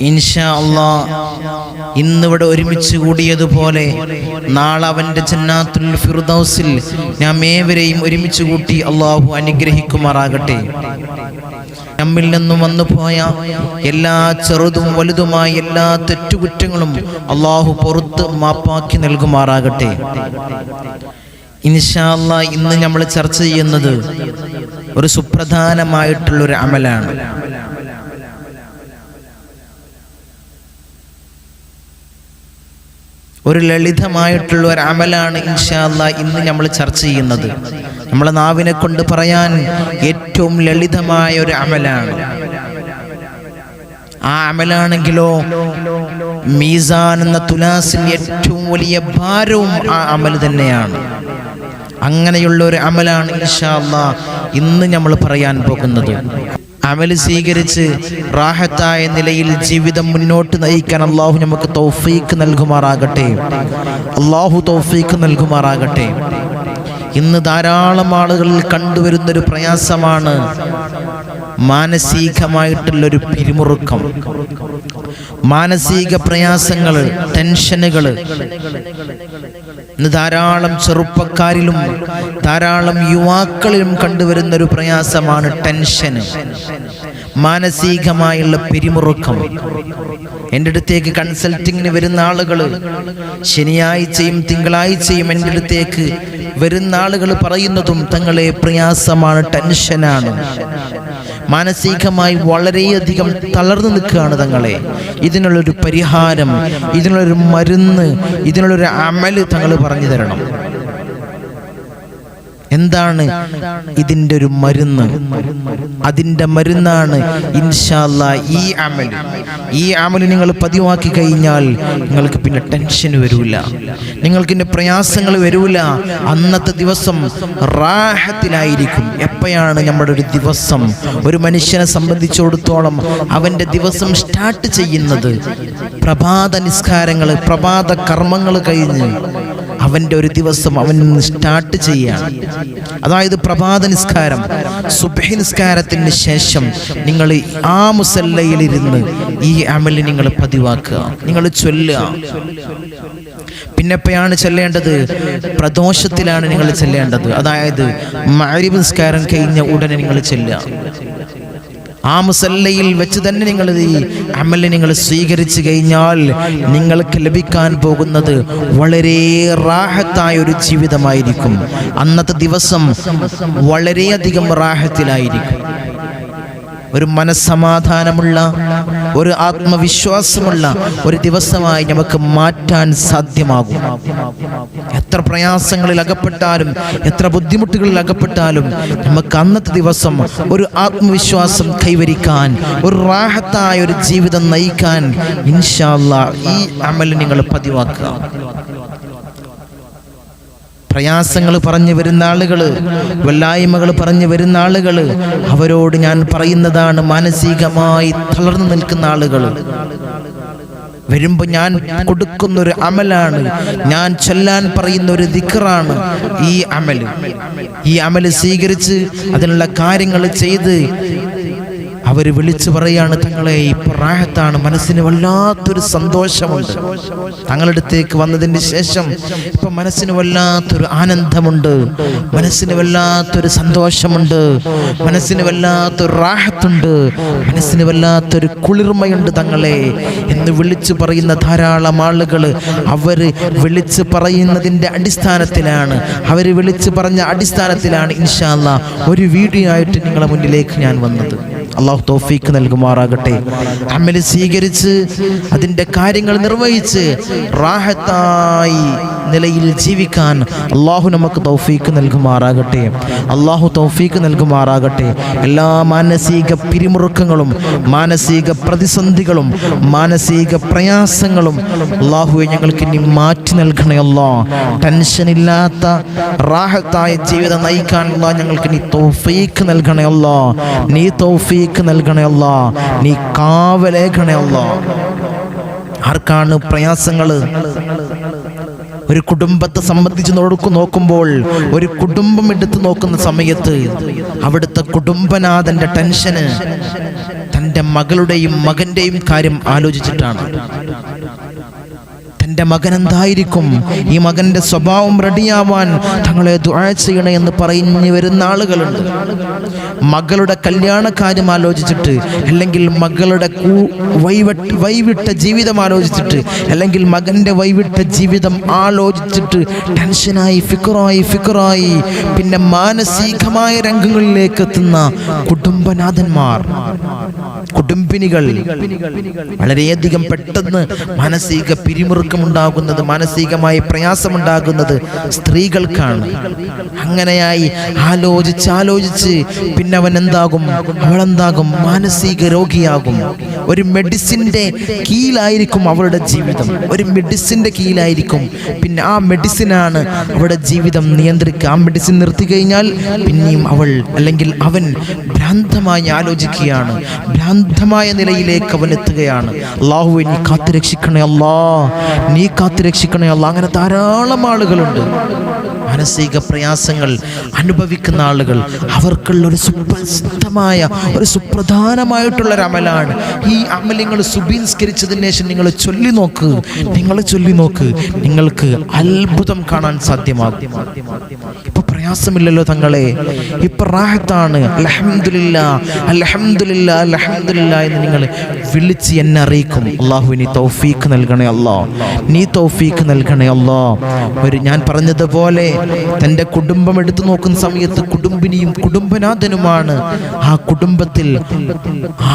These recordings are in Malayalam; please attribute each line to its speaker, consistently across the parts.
Speaker 1: ഇൻഷാ അള്ളാ ഇന്നിവിടെ ഒരുമിച്ച് കൂടിയതുപോലെ നാളെ അവന്റെ ജന്നാത്തുൽ ഫിർദൗസിൽ ഞാൻ ഏവരെയും ഒരുമിച്ച് കൂട്ടി അള്ളാഹു അനുഗ്രഹിക്കുമാറാകട്ടെ. നമ്മിൽ നിന്നും വന്നു പോയ എല്ലാ ചെറുതും വലുതുമായ എല്ലാ തെറ്റുകുറ്റങ്ങളും അള്ളാഹു പുറത്ത് മാപ്പാക്കി നൽകുമാറാകട്ടെ. ഇൻഷാല്ല ഇന്ന് നമ്മൾ ചർച്ച ചെയ്യുന്നത് ഒരു സുപ്രധാനമായിട്ടുള്ളൊരു അമലാണ്. ഒരു ലളിതമായിട്ടുള്ള ഒരു അമലാണ് ഇൻഷാല്ല ഇന്ന് നമ്മൾ ചർച്ച ചെയ്യുന്നത്. നമ്മളെ നാവിനെ കൊണ്ട് പറയാൻ ഏറ്റവും ലളിതമായ ഒരു അമലാണ് ആ അമലാണെങ്കിലോ മീസാൻ എന്ന തുലാസിൽ ഏറ്റവും വലിയ ഭാരവും ആ അമൽ തന്നെയാണ്. അങ്ങനെയുള്ള ഒരു അമലാണ് ഇൻഷാല്ല ഇന്ന് നമ്മൾ പറയാൻ പോകുന്നത്. അമൽ സ്വീകരിച്ച് റാഹത്തായ നിലയിൽ ജീവിതം മുന്നോട്ട് നയിക്കാൻ അള്ളാഹു നമുക്ക് തൗഫീക്ക് നൽകുമാറാകട്ടെ. അള്ളാഹു തൗഫീക്ക് നൽകുമാറാകട്ടെ. ഇന്ന് ധാരാളം ആളുകളിൽ കണ്ടുവരുന്നൊരു പ്രയാസമാണ് മാനസികമായിട്ടുള്ള ഒരു പിരിമുറുക്കം. മാനസിക പ്രയാസങ്ങൾ ടെൻഷനുകൾ ഇന്ന് ധാരാളം ചെറുപ്പക്കാരിലും ധാരാളം യുവാക്കളിലും കണ്ടുവരുന്ന ഒരു പ്രയാസമാണ് ടെൻഷൻ മാനസികമായുള്ള പിരിമുറുക്കം. എന്റെ അടുത്തേക്ക് കൺസൾട്ടിങ്ങിന് വരുന്ന ആളുകൾ ശനിയാഴ്ചയും തിങ്കളാഴ്ചയും എന്റെ അടുത്തേക്ക് വരുന്ന ആളുകൾ പറയുന്നതും തങ്ങളെ പ്രയാസമാണ് ടെൻഷനാണ്. മാനസികമായി വളരെയധികം തളർന്നു നിൽക്കുകയാണ് തങ്ങളെ. ഇതിനുള്ളൊരു പരിഹാരം ഇതിനുള്ളൊരു മരുന്ന് ഇതിനുള്ളൊരു അമൽ തങ്ങൾ പറഞ്ഞു തരണം. എന്താണ് ഇതിന്റെ ഒരു മരുന്ന്? അതിന്റെ മരുന്നാണ് ഇൻഷാല്ല ഈ അമൽ ഈ അമൽ നിങ്ങൾ പതിവാക്കി കഴിഞ്ഞാൽ നിങ്ങൾക്ക് പിന്നെ ടെൻഷൻ വരൂല. നിങ്ങൾക്ക് പിന്നെ പ്രയാസങ്ങൾ വരൂല. അന്നത്തെ ദിവസം റാഹത്തിലായിരിക്കും. എപ്പോഴാണ് നമ്മുടെ ഒരു ദിവസം? ഒരു മനുഷ്യനെ സംബന്ധിച്ചിടത്തോളം അവന്റെ ദിവസം സ്റ്റാർട്ട് ചെയ്യുന്നത് പ്രഭാത നിസ്കാരങ്ങൾ പ്രഭാത കർമ്മങ്ങൾ കഴിഞ്ഞ് അവന്റെ ഒരു ദിവസം അവൻ സ്റ്റാർട്ട് ചെയ്യുകയാണ് അതായത് പ്രഭാത നിസ്കാരം. സുബഹി നിസ്കാരത്തിന് ശേഷം നിങ്ങൾ ആ മുസല്ലയിലിരുന്ന് ഈ അമലിന് നിങ്ങൾ പതിവാക്കുക. നിങ്ങൾ ചൊല്ലുക. പിന്നെപ്പോഴാണ് ചെല്ലേണ്ടത്? പ്രദോഷത്തിലാണ് നിങ്ങൾ ചെല്ലേണ്ടത്. അതായത് മാരി നിസ്കാരം കഴിഞ്ഞ ഉടനെ നിങ്ങൾ ചെല്ലുക. ആ മുസല്ലയിൽ വെച്ച് തന്നെ നിങ്ങൾ ഈ അമൽ നിങ്ങൾ സ്വീകരിച്ചു കഴിഞ്ഞാൽ നിങ്ങൾക്ക് ലഭിക്കാൻ പോകുന്നത് വളരെ റാഹത്തായ ഒരു ജീവിതമായിരിക്കും. അന്നത്തെ ദിവസം വളരെയധികം റാഹത്തിലായിരിക്കും. ഒരു മനസ്സമാധാനമുള്ള ഒരു ആത്മവിശ്വാസമുള്ള ഒരു ദിവസമായി നമുക്ക് മാറ്റാൻ സാധ്യമാകും. എത്ര പ്രയാസങ്ങളിൽ അകപ്പെട്ടാലും എത്ര ബുദ്ധിമുട്ടുകളിൽ അകപ്പെട്ടാലും നമുക്ക് അന്നത്തെ ദിവസം ഒരു ആത്മവിശ്വാസം കൈവരിക്കാൻ ഒരു റാഹത്തായ ഒരു ജീവിതം നയിക്കാൻ ഇൻഷാല്ല ഈ അമൽ നിങ്ങൾ പതിവാക്കുക. പ്രയാസങ്ങൾ പറഞ്ഞു വരുന്ന ആളുകൾ വല്ലായ്മകൾ പറഞ്ഞു വരുന്ന ആളുകൾ അവരോട് ഞാൻ പറയുന്നതാണ് മാനസികമായി തളർന്നു നിൽക്കുന്ന ആളുകൾ വരുമ്പോൾ ഞാൻ കൊടുക്കുന്ന ഒരു അമലാണ് ഞാൻ ചൊല്ലാൻ പറയുന്ന ഒരു ദിക്കറാണ് ഈ അമൽ ഈ അമൽ സ്വീകരിച്ച് അതിനുള്ള കാര്യങ്ങൾ ചെയ്ത് അവർ വിളിച്ചു പറയാണ് തങ്ങളെ ഈ പ്രായത്താണ് മനസ്സിന് വല്ലാത്തൊരു സന്തോഷമുണ്ട്. തങ്ങളടുത്തേക്ക് വന്നതിന് ശേഷം ഇപ്പൊ മനസ്സിന് വല്ലാത്തൊരു ആനന്ദമുണ്ട്. മനസ്സിന് വല്ലാത്തൊരു സന്തോഷമുണ്ട്. മനസ്സിന് വല്ലാത്തൊരു റാഹത്തുണ്ട്. മനസ്സിന് വല്ലാത്തൊരു കുളിർമയുണ്ട് തങ്ങളെ. എന്ന് വിളിച്ചു പറയുന്ന ധാരാളം ആളുകൾ അവർ വിളിച്ച് പറയുന്നതിന്റെ അടിസ്ഥാനത്തിലാണ്. അവർ വിളിച്ച് പറഞ്ഞ അടിസ്ഥാനത്തിലാണ് ഇൻഷാല്ല ഒരു വീഡിയോ ആയിട്ട് നിങ്ങളുടെ മുന്നിലേക്ക് ഞാൻ വന്നത്. അള്ളാഹു തോഫീക്ക് നൽകുമാറാകട്ടെ. അമൽ സ്വീകരിച്ച് അതിന്റെ കാര്യങ്ങൾ നിർവഹിച്ച് റാഹത്തായി നിലയിൽ ജീവിക്കാൻ അള്ളാഹു നമുക്ക് തൗഫീക്ക് നൽകുമാറാകട്ടെ. അള്ളാഹു തൗഫീക്ക് നൽകുമാറാകട്ടെ. എല്ലാ മാനസിക പിരിമുറുക്കങ്ങളും മാനസിക പ്രതിസന്ധികളും മാനസിക പ്രയാസങ്ങളും അള്ളാഹുവെ ഞങ്ങൾക്ക് ഇനി മാറ്റി നൽകണേ അല്ലോ. ടെൻഷനില്ലാത്ത റാഹത്തായ ജീവിതം നയിക്കാനുള്ള ഞങ്ങൾക്ക് നീ തൗഫീക്ക് നൽകണേ അല്ലോ. നീ തൗഫീക്ക് നൽകണേ അല്ലോ. നീ കാവലേഖണേ അല്ലോ. ആർക്കാണ് പ്രയാസങ്ങൾ ഒരു കുടുംബത്തെ സംബന്ധിച്ച് നോക്കു നോക്കുമ്പോൾ ഒരു കുടുംബം എടുത്തു നോക്കുന്ന സമയത്ത് അവിടുത്തെ കുടുംബനാഥന്റെ ടെൻഷന് തന്റെ മകളുടെയും മകന്റെയും കാര്യം ആലോചിച്ചിട്ടാണ്. തന്റെ മകൻ എന്തായിരിക്കും? ഈ മകന്റെ സ്വഭാവം റെഡിയാവാൻ തങ്ങളെ ദുആ ചെയ്യണേ എന്ന് പറഞ്ഞു വരുന്ന ആളുകളുണ്ട്. മകളുടെ കല്യാണ കാര്യം ആലോചിച്ചിട്ട് അല്ലെങ്കിൽ മകളുടെ വൈവട്ട് വൈവിട്ട ജീവിതം ആലോചിച്ചിട്ട് അല്ലെങ്കിൽ മകന്റെ വൈവിട്ട ജീവിതം ആലോചിച്ചിട്ട് ടെൻഷനായി ഫിക്കറായി ഫിക്കറായി പിന്നെ മാനസികമായ രംഗങ്ങളിലേക്ക് എത്തുന്ന കുടുംബനാഥന്മാർ കുടുംബിനികൾ. വളരെയധികം പെട്ടെന്ന് മാനസിക പിരിമുറുക്കമുണ്ടാകുന്നത് മാനസികമായി പ്രയാസമുണ്ടാകുന്നത് സ്ത്രീകൾക്കാണ്. അങ്ങനെയായി ആലോചിച്ച് ആലോചിച്ച് പിന്നെ അവൻ എന്താകും? അവളെന്താകും? മാനസിക രോഗിയാകും. ഒരു മെഡിസിന്റെ കീഴിലായിരിക്കും അവളുടെ ജീവിതം. ഒരു മെഡിസിന്റെ കീഴിലായിരിക്കും. പിന്നെ ആ മെഡിസിനാണ് അവളുടെ ജീവിതം നിയന്ത്രിക്കുക. ആ മെഡിസിൻ നിർത്തി കഴിഞ്ഞാൽ പിന്നെയും അവൾ അല്ലെങ്കിൽ അവൻ ഭ്രാന്തമായി ആലോചിക്കുകയാണ്. ഭ്രാന്തമായ നിലയിലേക്ക് അവൻ എത്തുകയാണ്. അള്ളാഹുവെ നീ കാത്തു രക്ഷിക്കണേ അല്ലാ. നീ കാത്തു രക്ഷിക്കണേ അല്ലാ. അങ്ങനെ ധാരാളം ആളുകളുണ്ട്. മാനസിക പ്രയാസങ്ങൾ അനുഭവിക്കുന്ന ആളുകൾ അവർക്കുള്ള ഒരു സുപ്രസിദ്ധമായ ഒരു സുപ്രധാനമായിട്ടുള്ള ഒരു അമലാണ്. ഈ അമലിങ്ങൾ സുബീൻസ്കരിച്ചതിന് ശേഷം നിങ്ങൾ ചൊല്ലി നോക്ക്. നിങ്ങൾ ചൊല്ലി നോക്ക്. നിങ്ങൾക്ക് അത്ഭുതം കാണാൻ സാധ്യമാകും. ഇപ്പൊ പ്രയാസമില്ലല്ലോ തങ്ങളെ. ഇപ്പൊ റാഹത്താണ്. അലഹമില്ല അലഹമില്ല അലഹമില്ല എന്ന് നിങ്ങൾ വിളിച്ച് എന്നെ അറിയിക്കും. അള്ളാഹു നീ തൗഫീഖ് നൽകണേ അല്ലോ. നീ തൗഫീഖ് നൽകണേ അല്ലോ. ഒരു ഞാൻ പറഞ്ഞതുപോലെ തന്റെ കുടുംബം എടുത്തു നോക്കുന്ന സമയത്ത് കുടുംബിനിയും കുടുംബനാഥനുമാണ് ആ കുടുംബത്തിൽ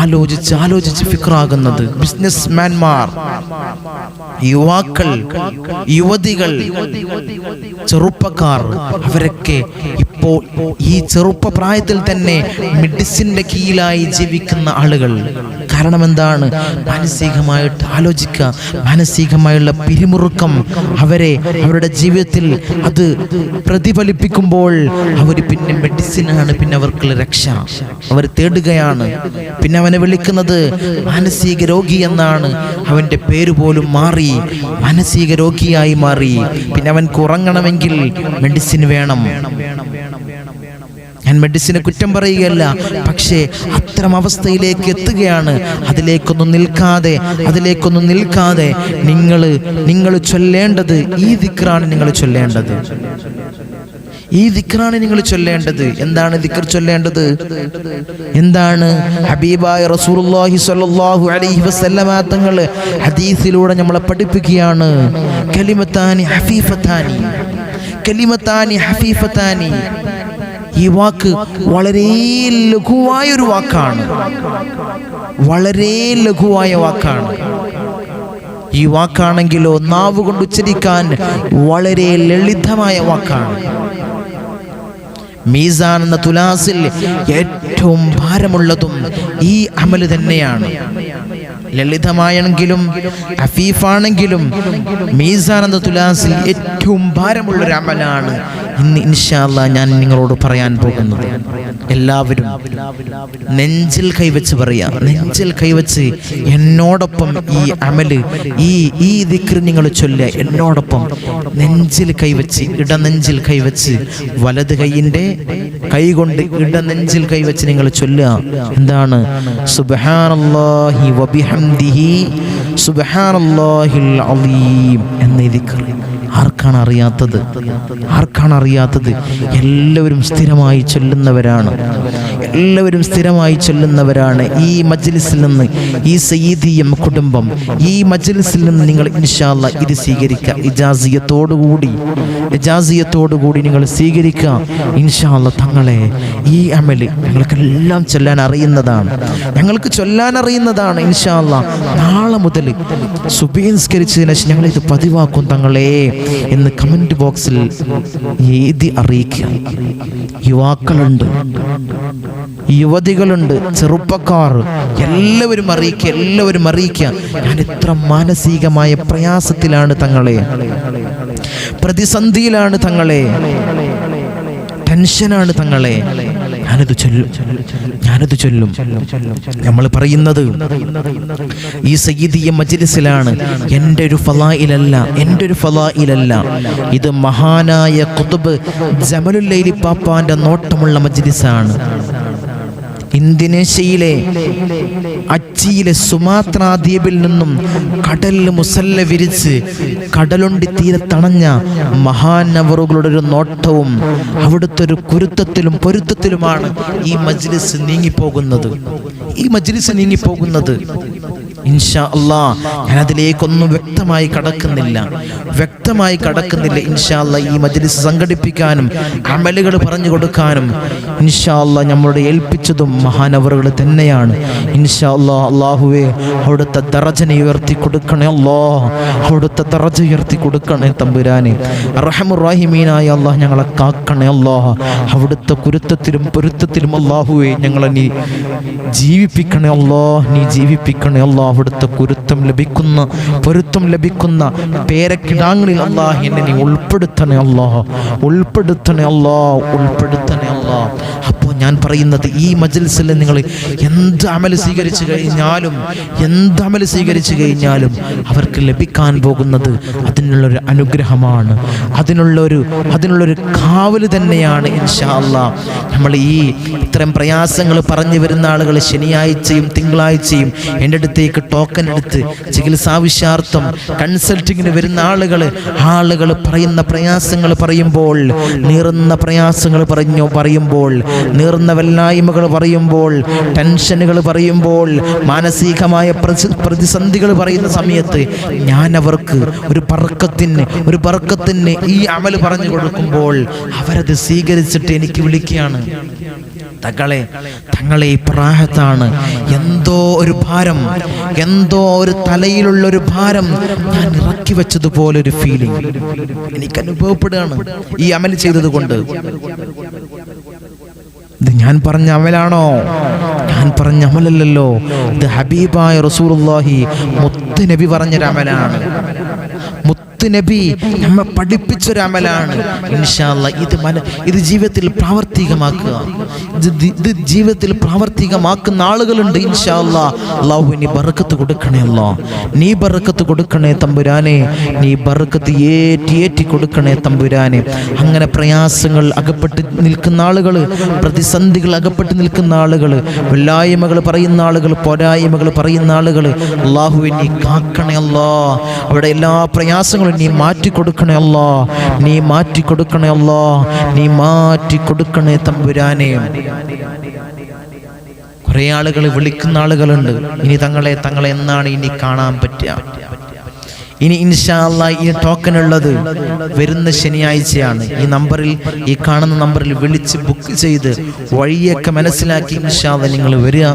Speaker 1: ആലോചിച്ച് ആലോചിച്ച് ഫിക്രാകുന്നത്. ബിസിനസ് മാൻമാർ യുവാക്കൾ യുവതികൾ ചെറുപ്പക്കാർ അവരൊക്കെ ഇപ്പോൾ ഈ ചെറുപ്പ പ്രായത്തിൽ തന്നെ മെഡിസിന്റെ കീഴിലായി ജീവിക്കുന്ന ആളുകൾ. കാരണം എന്താണ്? മാനസികമായിട്ട് ആലോചിക്കുക. മാനസികമായുള്ള പിരിമുറുക്കം അവരെ അവരുടെ ജീവിതത്തിൽ അത് പ്രതിഫലിപ്പിക്കുമ്പോൾ അവർ പിന്നെ മെഡിസിനാണ് പിന്നെ അവർക്കുള്ള രക്ഷ. അവർ തേടുകയാണ്. പിന്നെ അവനെ വിളിക്കുന്നത് മാനസിക രോഗി എന്നാണ്. അവന്റെ പേര് പോലും മാറി മാനസിക രോഗിയായി മാറി. പിന്നെ അവൻ ഉറങ്ങണമെങ്കിൽ മെഡിസിൻ വേണം. ഞാൻ മെഡിസിനെ കുറ്റം പറയുകയല്ല. പക്ഷേ അത്തരം അവസ്ഥയിലേക്ക് എത്തുകയാണ്. അതിലേക്കൊന്നും നിൽക്കാതെ അതിലേക്കൊന്നും നിൽക്കാതെ നിങ്ങൾ നിങ്ങൾ ചൊല്ലേണ്ടത് ഈ ദിക്റാണ് നിങ്ങൾ ചൊല്ലേണ്ടത്. ഈ ദിക്റാണ് നിങ്ങൾ ചൊല്ലേണ്ടത്. എന്താണ് ദിക്ർ ചൊല്ലേണ്ടത്? എന്താണ്? ഹബീബായ റസൂലുള്ളാഹി സ്വല്ലല്ലാഹു അലൈഹി വസല്ലമ തങ്ങൾ ഹദീസിലൂടെ നമ്മളെ പഠിപ്പിക്കുകയാണ്. കലിമത്താനി ഹഫീഫത്താനി. കലിമത്താനി ഹഫീഫത്താനി. ഈ വാക്ക് വളരെ ലഘുവായ ഒരു വാക്കാണ്. വളരെ ലഘുവായ വാക്കാണ്. ഈ വാക്കാണെങ്കിലോ നാവ് കൊണ്ട് ഉച്ചരിക്കാൻ വളരെ ലളിതമായ വാക്കാണ്. മീസാൻ എന്ന തുലാസിൽ ഏറ്റവും ഭാരമുള്ളതും ഈ അമൽ തന്നെയാണ്. ലളിതമായെങ്കിലും അഫീഫാണെങ്കിലും മീസാൻ എന്ന തുലാസിൽ ഏറ്റവും ഭാരമുള്ള ഒരു അമലാണ്. ഇന്ന് ഇൻഷാല്ല ഞാൻ നിങ്ങളോട് പറയാൻ പോകുന്നത്. എല്ലാവരും നെഞ്ചിൽ കൈവച്ച് പറയാ. നെഞ്ചിൽ കൈവച്ച് എന്നോടൊപ്പം ഈ അമൽ ഈ ഈ ദിക്ർ നിങ്ങൾ ചൊല്ലുക. എന്നോടൊപ്പം നെഞ്ചിൽ കൈവച്ച് ഇടനെഞ്ചിൽ കൈവച്ച് വലത് കൈയിന്റെ കൈ കൊണ്ട് ഇടനെഞ്ചിൽ കൈവച്ച് നിങ്ങൾ ചൊല്ലുക. എന്താണ്? സുബ്ഹാനല്ലാഹി വബിഹംദിഹി സുബ്ഹാനല്ലാഹിൽ അലീം എന്ന ദിക്ർ. ആർക്കാണ് അറിയാത്തത്? ആർക്കാണ് അറിയാത്തത്? എല്ലാവരും സ്ഥിരമായി ചൊല്ലുന്നവരാണ്. എല്ലാവരും സ്ഥിരമായി ചൊല്ലുന്നവരാണ് ഈ മജ്ലിസിൽ നിന്ന് ഈ സയ്യിദിയം കുടുംബം. ഈ മജ്ലിസിൽ നിന്ന് നിങ്ങൾ ഇൻഷാല്ല ഇത് സ്വീകരിക്കുക. ഇജാസിയത്തോടുകൂടി ഇജാസിയത്തോടുകൂടി നിങ്ങൾ സ്വീകരിക്കുക. ഇൻഷാല്ല തങ്ങളെ ഈ അമൽ ഞങ്ങൾക്കെല്ലാം ചൊല്ലാൻ അറിയുന്നതാണ്. ഞങ്ങൾക്ക് ചൊല്ലാൻ അറിയുന്നതാണ് ഇൻഷാല്ല നാളെ മുതൽ സുബീൻസ്കരിച്ചതിന് ശേഷം ഇത് പതിവാക്കും തങ്ങളെ എന്ന് കമന്റ് ബോക്സിൽ എഴുതി അറിയിക്കുക. യുവാക്കളുണ്ട്. യുവതികളുണ്ട് ചെറുപ്പക്കാർ. എല്ലാവരും അറിയിക്കുക എല്ലാവരും അറിയിക്കുക. ഞാൻ എത്ര മാനസികമായ പ്രയാസത്തിലാണ് തങ്ങളെ. പ്രതിസന്ധിയിലാണ് തങ്ങളെ. ടെൻഷനാണ് തങ്ങളെ. ഞാനത് ചൊല്ലും. ഞാനത് ചൊല്ലും. നമ്മൾ പറയുന്നത് ഈ സയ്യിദിയ മജ്ലിസിലാണ്. എന്റെ ഒരു ഫലായിലല്ല എന്റെ ഒരു ഫലായിലല്ല. ഇത് മഹാനായ കുതുബ് ജമലുല്ലൈലി പാപ്പാന്റെ നോട്ടമുള്ള മജ്ലിസാണ്. ഇന്തോനേഷ്യയിലെ അച്ചിയിലെ സുമാത്ര ദ്വീപിൽ നിന്നും കടലിൽ മുസല്ല വിരിച്ച് കടലുണ്ടി തീരെ തണഞ്ഞ മഹാനവറുകളുടെ ഒരു നോട്ടവും അവിടുത്തെ ഒരു കുരുത്തത്തിലും പൊരുത്തത്തിലുമാണ് ഈ മജ്ലിസ് നീങ്ങിപ്പോകുന്നത്. ഈ മജ്ലിസ് നീങ്ങിപ്പോകുന്നത് ഇൻഷാ അല്ലാ ഞാൻ അതിലേക്കൊന്നും വ്യക്തമായി കടക്കുന്നില്ല. വ്യക്തമായി കടക്കുന്നില്ല ഇൻഷാ അല്ല ഈ മജ്ലിസ് സംഘടിപ്പിക്കാനും അമലുകൾ പറഞ്ഞു കൊടുക്കാനും. ഇൻഷാ അല്ല നമ്മളുടെ ഏൽപ്പിച്ചതും മഹാനവറുകൾ തന്നെയാണ്. ഇൻഷാ അല്ലാ അള്ളാഹുവെ അവിടുത്തെ തറജനെ ഉയർത്തി കൊടുക്കണേ അല്ലോ അവിടുത്തെ തറജ ഉയർത്തി കൊടുക്കണേ തമ്പുരാനെ. റഹമുറാഹിമീനായ അള്ളാഹ് ഞങ്ങളെ കാക്കണേ അല്ലോ അവിടുത്തെ കുരുത്തത്തിലും പൊരുത്തത്തിലും അള്ളാഹുവെ ഞങ്ങളെ നീ ജീവിപ്പിക്കണേ അല്ലോ നീ ജീവിപ്പിക്കണേ അല്ലോ അവിടുത്തെ കുരുത്തം ലഭിക്കുന്ന പൊരുത്തം ലഭിക്കുന്ന പേരക്കിടാങ്ങളിൽ അള്ളാഹ് എന്നെ നീ ഉൾപ്പെടുത്തണേ അല്ലോ ഉൾപ്പെടുത്തണേ അല്ലോ ഉൾപ്പെടുത്തണേ അപ്പോൾ ഞാൻ പറയുന്നത് ഈ മജിൽസിൽ നിങ്ങൾ എന്ത് അമൽ സ്വീകരിച്ചു കഴിഞ്ഞാലും എന്ത് അമൽ സ്വീകരിച്ചു കഴിഞ്ഞാലും അവർക്ക് ലഭിക്കാൻ പോകുന്നത് അതിനുള്ളൊരു അനുഗ്രഹമാണ്. അതിനുള്ളൊരു അതിനുള്ളൊരു കാവൽ തന്നെയാണ് ഇൻഷാല്ല നമ്മൾ ഈ ഇത്തരം പ്രയാസങ്ങൾ പറഞ്ഞു വരുന്ന ആളുകൾ ശനിയാഴ്ചയും തിങ്കളാഴ്ചയും എന്റെ അടുത്തേക്ക് ടോക്കൺ എടുത്ത് ചികിത്സാവശ്യാർത്ഥം കൺസൾട്ടിങ്ങിന് വരുന്ന ആളുകൾ ആളുകൾ പറയുന്ന പ്രയാസങ്ങൾ പറയുമ്പോൾ നീറുന്ന പ്രയാസങ്ങൾ പറഞ്ഞു പറയുമ്പോൾ നീറുന്ന വല്ലായ്മകൾ പറയുമ്പോൾ ടെൻഷനുകൾ പറയുമ്പോൾ മാനസികമായ പ്രതി- പ്രതിസന്ധികൾ പറയുന്ന സമയത്ത് ഞാൻ അവർക്ക് ഒരു പറക്കത്തിന് ഒരു പറക്കത്തിന് ഈ അമൽ പറഞ്ഞു കൊടുക്കുമ്പോൾ അവരത് സ്വീകരിച്ചിട്ട് എനിക്ക് വിളിക്കുകയാണ്. തങ്ങളെ തങ്ങളെ പ്രായത്താണ്. എന്തോ ഒരു ഭാരം എന്തോ ഒരു തലയിലുള്ള ഒരു ഭാരം ഞാൻ ഇറക്കി വെച്ചതുപോലെ ഒരു ഫീലിംഗ് എനിക്ക് അനുഭവപ്പെടുകയാണ് ഈ അമൽ ചെയ്തത് കൊണ്ട് ഇത് ഞാൻ പറഞ്ഞ അമലാണോ? ഞാൻ പറഞ്ഞ അമലല്ലല്ലോ. ഇത് ഹബീബായ റസൂലുള്ളാഹി മുത്ത് നബി പറഞ്ഞൊരു അമലാണ് നബി നമ്മെ പഠിപ്പിച്ചൊരു അമലാണ്. ഇൻഷാല്ല ഇത് മന ഇത് ജീവിതത്തിൽ പ്രാവർത്തികമാക്കുക. ഇത് ജീവിതത്തിൽ പ്രാവർത്തികമാക്കുന്ന ആളുകളുണ്ട് ഇൻഷാല്ല അള്ളാഹു നീ ബറക്കത്ത് കൊടുക്കണേ അല്ലോ നീ ബറക്കത്ത് കൊടുക്കണേ തമ്പുരാനെ. നീ ബറക്കത്ത് ഏറ്റി ഏറ്റി കൊടുക്കണേ തമ്പുരാനെ. അങ്ങനെ പ്രയാസങ്ങൾ അകപ്പെട്ട് നിൽക്കുന്ന ആളുകൾ പ്രതിസന്ധികൾ അകപ്പെട്ട് നിൽക്കുന്ന ആളുകൾ വെല്ലായ്മകൾ പറയുന്ന ആളുകൾ പോരായ്മകൾ പറയുന്ന ആളുകൾ അള്ളാഹുവിനെ കാക്കണേ അല്ലോ അവിടെ എല്ലാ പ്രയാസങ്ങളും നീ മാറ്റി കൊടുക്കണേ അല്ലോ. നീ മാറ്റി കൊടുക്കണേ അല്ലോ. നീ മാറ്റി കൊടുക്കണേ തമ്പുരാനെ. കുറേ ആളുകൾ വിളിക്കുന്ന ആളുകളുണ്ട്. ഇനി തങ്ങളെ തങ്ങളെ എന്നാണ് ഇനി കാണാൻ പറ്റുക? ഇനി ഇൻഷാല്ല ഈ ടോക്കൺ ഉള്ളത് വരുന്ന ശനിയാഴ്ചയാണ്. ഈ നമ്പറിൽ ഈ കാണുന്ന നമ്പറിൽ വിളിച്ച് ബുക്ക് ചെയ്ത് വഴിയൊക്കെ മനസ്സിലാക്കി ഇൻഷാല്ല നിങ്ങൾ വരിക.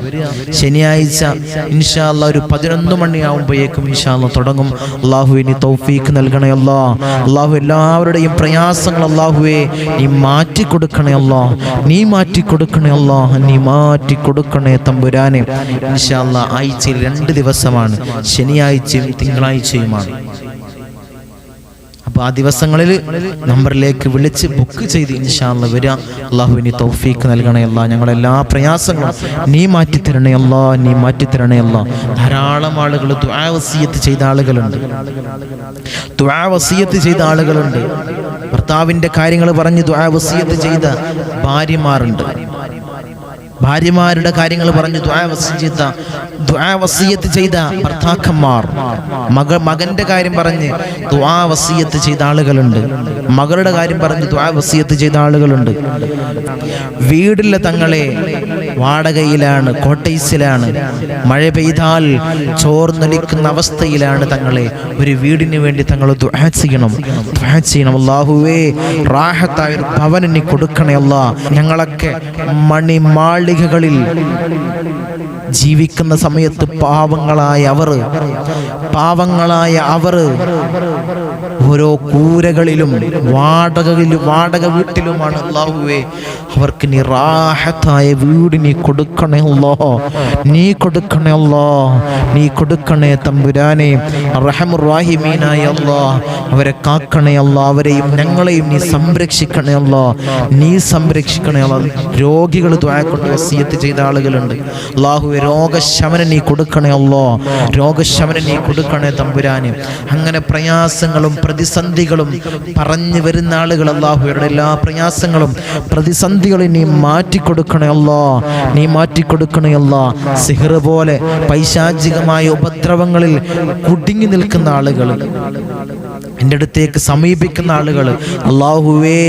Speaker 1: ശനിയാഴ്ച ഇൻഷാല്ല ഒരു പതിനൊന്ന് മണിയാവുമ്പോഴേക്കും ഇൻഷാല്ല തുടങ്ങും. അള്ളാഹു ഇനി തൗഫീക്ക് നൽകണേ അല്ലാ. അള്ളാഹു എല്ലാവരുടെയും പ്രയാസങ്ങൾ അള്ളാഹുവെ നീ മാറ്റി കൊടുക്കണേ അല്ലാ. നീ മാറ്റി കൊടുക്കണേ അല്ലാ. നീ മാറ്റി കൊടുക്കണേ തമ്പുരാനെ. ഇൻഷാല്ല ആഴ്ചയിൽ രണ്ട് ദിവസമാണ്. ശനിയാഴ്ചയും തിങ്കളാഴ്ചയുമാണ്. അപ്പോൾ ആ ദിവസങ്ങളിൽ നമ്പറിലേക്ക് വിളിച്ച് ബുക്ക് ചെയ്ത് ഇൻഷാല്ല വരിക അള്ളാഹുവിനി തൗഫീക്ക് നൽകണേ ഞങ്ങളെല്ലാ പ്രയാസങ്ങളും നീ മാറ്റിത്തരണേ അല്ല നീ മാറ്റിത്തരണേ അല്ല ധാരാളം ആളുകൾ ദുആവസീയത്ത് ചെയ്ത ആളുകളുണ്ട്. ദുആവസീയത്ത് ചെയ്ത ആളുകളുണ്ട്. ഭർത്താവിന്റെ കാര്യങ്ങൾ പറഞ്ഞ് ദുആവസീയത്ത് ചെയ്ത ഭാര്യമാരുണ്ട്. ഭാര്യമാരുടെ കാര്യങ്ങൾ പറഞ്ഞു ദുആവസീയത്ത് ചെയ്ത ഭർത്താക്കന്മാർ. മക മകന്റെ കാര്യം പറഞ്ഞ് ദ്വാവസീയത്ത് ചെയ്ത ആളുകളുണ്ട്. മകളുടെ കാര്യം പറഞ്ഞ് ദ്വാവസീയത്ത് ചെയ്ത ആളുകളുണ്ട്. വീടിലെ തങ്ങളെ വാടകയിലാണ് കോട്ടേഴ്സിലാണ് മഴ പെയ്താൽ ചോർന്നൊലിക്കുന്ന അവസ്ഥയിലാണ് തങ്ങളെ. ഒരു വീടിന് വേണ്ടി തങ്ങൾ ദുആ ചെയ്യണം. ദുആ ചെയ്യണം. അല്ലാഹുവേ റാഹത്തായ ഒരു ഭവനം നീ കൊടുക്കണേ അല്ല. ഞങ്ങളൊക്കെ മണിമാളികകളിൽ ജീവിക്കുന്ന സമയത്ത് പാവങ്ങളായ അവർ പാവങ്ങളായ അവർ ഓരോ കൂരകളിലും വാടകയിലും വാടക വീട്ടിലുമാണ് അള്ളാഹുവേ. അവർക്ക് നീ റാഹത്തായ വീട് നീ കൊടുക്കണേ അല്ലോ നീ കൊടുക്കണേ അല്ലോ നീ കൊടുക്കണേ തമ്പുരാനെ. റഹമുറാഹിമീനായ അല്ലോ അവരെ കാക്കണേ അല്ലോ അവരെയും ഞങ്ങളെയും നീ സംരക്ഷിക്കണേ അല്ലോ നീ സംരക്ഷിക്കണേ അല്ലോ രോഗികൾ ദ്വായക്കൊണ്ട് വസീയത്ത് ചെയ്ത ആളുകളുണ്ട്. അള്ളാഹുവെ രോഗശമനം നീ കൊടുക്കണേ അല്ലോ രോഗശമനം നീ കൊടുക്കണേ തമ്പുരാന്. അങ്ങനെ പ്രയാസങ്ങളും പ്രതിസന്ധികളും പറഞ്ഞു വരുന്ന ആളുകൾ അള്ളാഹുയുടെ എല്ലാ പ്രയാസങ്ങളും പ്രതിസന്ധികളും നീ മാറ്റിക്കൊടുക്കണയല്ലോ നീ മാറ്റിക്കൊടുക്കണയല്ലോ സിഹർ പോലെ പൈശാചികമായ ഉപദ്രവങ്ങളിൽ കുടുങ്ങി നിൽക്കുന്ന ആളുകൾ. എന്റെ അടുത്തേക്ക് സമീപിക്കുന്ന ആളുകൾ അള്ളാഹുവേ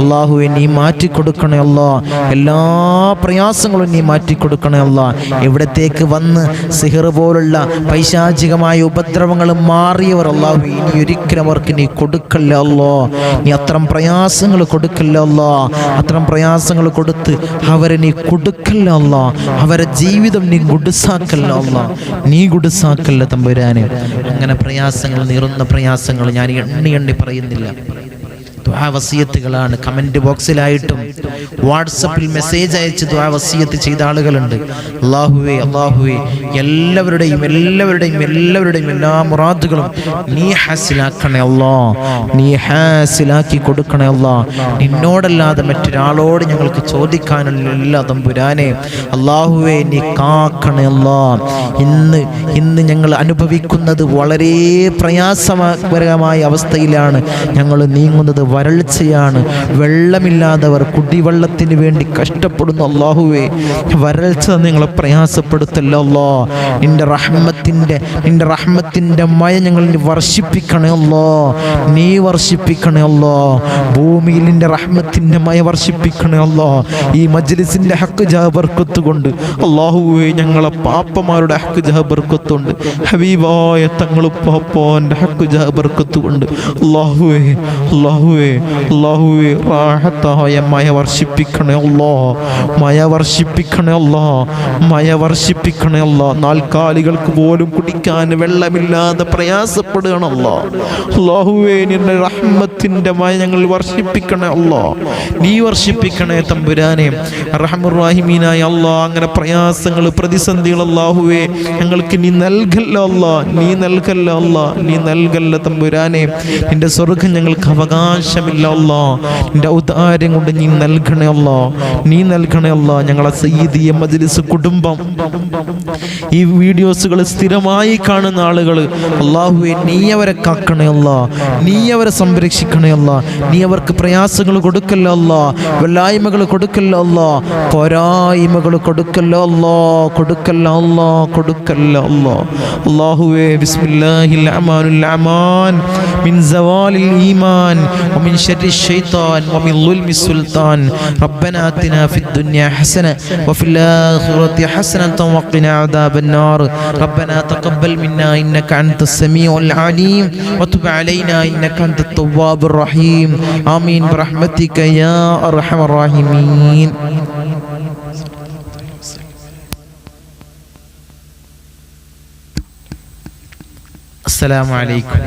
Speaker 1: അള്ളാഹുവേ നീ മാറ്റിക്കൊടുക്കണേ അല്ലോ. എല്ലാ പ്രയാസങ്ങളും നീ മാറ്റിക്കൊടുക്കണേ അല്ലോ. ഇവിടത്തേക്ക് വന്ന് സിഹർ പോലുള്ള പൈശാചികമായ ഉപദ്രവങ്ങൾ മാറിയവർ അള്ളാഹു ഇനി ഒരിക്കലും അവർക്ക് നീ കൊടുക്കല്ല അല്ലോ. നീ അത്തരം പ്രയാസങ്ങൾ കൊടുക്കല്ല അല്ലോ. അത്തരം പ്രയാസങ്ങൾ കൊടുത്ത് അവരെ നീ കൊടുക്കല്ല അല്ലോ. അവരെ ജീവിതം നീ ഗുഡ്സാക്കല്ലോ അല്ലോ. നീ ഗുഡ്സാക്കല്ല തമ്പുരാനെ. അങ്ങനെ പ്രയാസങ്ങൾ നീറുന്ന പ്രയാസങ്ങൾ ഞാൻ എണ്ണി എണ്ണി പറയുന്നില്ല. ദ്വാവസീയത്തുകളാണ് കമന്റ് ബോക്സിലായിട്ടും വാട്സപ്പിൽ മെസ്സേജ് അയച്ച് ദ്വാവസീയത്ത് ചെയ്ത ആളുകളുണ്ട്. അള്ളാഹുവേ അള്ളാഹുവേ എല്ലാവരുടെയും എല്ലാവരുടെയും എല്ലാവരുടെയും എല്ലാ മുറാദുകളും നീ ഹാസിലാക്കണേ അല്ലോ. നീ ഹാസിലാക്കി കൊടുക്കണേ അല്ലോ. നിന്നോടല്ലാതെ മറ്റൊരാളോട് ഞങ്ങൾക്ക് ചോദിക്കാനുള്ള എല്ലാ തമ്പുരാനെ. അള്ളാഹുവേ നീ കാക്കണേ അല്ലോ. ഇന്ന് ഇന്ന് ഞങ്ങൾ അനുഭവിക്കുന്നത് വളരെ പ്രയാസകരമായ അവസ്ഥയിലാണ് ഞങ്ങൾ നീങ്ങുന്നത്. വരൾച്ചയാണ്. വെള്ളമില്ലാത്തവർ കുടിവെള്ളത്തിന് വേണ്ടി കഷ്ടപ്പെടുന്ന അള്ളാഹുവേ വരൾച്ച നിങ്ങളെ പ്രയാസപ്പെടുത്തല്ലോ നിന്റെ റഹ്മത്തിന്റെ നിന്റെ റഹ്മത്തിന്റെ മഴ ഞങ്ങൾ വർഷിപ്പിക്കണയല്ലോ നീ വർഷിപ്പിക്കണേ അല്ലോ. ഭൂമിയിൽ നിന്റെ റഹ്മത്തിന്റെ മഴ വർഷിപ്പിക്കണേ അല്ലോ. ഈ മജ്ലിസിന്റെ ഹക്ക് ജാബർക്കത്ത് കൊണ്ട് അള്ളാഹുവേ ഞങ്ങളെ പാപ്പമാരുടെ ഹക്ക് ജാബർക്കത്തുണ്ട്. ഹബീബായ തങ്ങൾ പാപ്പോന്റെ ഹക്ക് ജാബർക്കത്ത് കൊണ്ട് അള്ളാഹുവേ അള്ളാഹുവേ അള്ളാഹുവേ റാഹത്തായ മയ വർഷിപ്പിക്കണേ അല്ലോ മയ വർഷിപ്പിക്കണേ അല്ലോ മയ വർഷിപ്പിക്കണേ അല്ലോ നാൽക്കാലികൾക്ക് പോലും കുടിക്കാൻ വെള്ളമില്ലാതെ പ്രയാസപ്പെടുകയാണല്ലോ അള്ളാഹുവേ നിന്റെ റഹ്മത്തിന്റെ മയ ഞങ്ങൾ വർഷിപ്പിക്കണേ അല്ലോ നീ വർഷിപ്പിക്കണേ തമ്പുരാനെ. റഹമുറാഹിമീനായ അല്ലോ അങ്ങനെ പ്രയാസങ്ങൾ പ്രതിസന്ധികൾ അള്ളാഹുവേ ഞങ്ങൾക്ക് നീ നൽകല്ല അല്ലോ നീ നൽകല്ല അല്ലോ നീ നൽകല്ല തമ്പുരാനെ. നിന്റെ സ്വർഗം ഞങ്ങൾക്ക് അവകാശമില്ല അല്ലോ. നിന്റെ ഉദാരം കൊണ്ട് നീ നൽകണേ അല്ലോ. നീ നൽകണേ അല്ലോ. ഞങ്ങളെ സയ്യിദിയ മജ്ലിസ് കുടുംബം. ഈ വീഡിയോസുകൾ സ്ഥിരമായി കാണുന്ന ആളുകൾ അള്ളാഹുവെ നീ അവരെ കാക്കണേ അല്ല. നീ അവരെ സംരക്ഷിക്കണേ അല്ല. നീ അവർക്ക് പ്രയാസങ്ങൾ കൊടുക്കല്ലോ അല്ല. വെല്ലായ്മകൾ കൊടുക്കല്ലോ പോരായ്മകൾ കൊടുക്കല്ലോ കൊടുക്കല്ലോ കൊടുക്കല്ല അല്ല. അള്ളാഹുവെ ബിസ്മില്ലാഹിൽ അമാനുൽ അമാൻ. من زوال الإيمان ومن شر الشيطان ومن ظلم السلطان. ربنا آتنا في الدنيا حسنة وفي الآخرة حسنة وقنا عذاب النار. ربنا تقبل منا إنك أنت السميع العليم وتب علينا إنك أنت التواب الرحيم. آمين برحمتك يا أرحم الراحمين. السلام عليكم.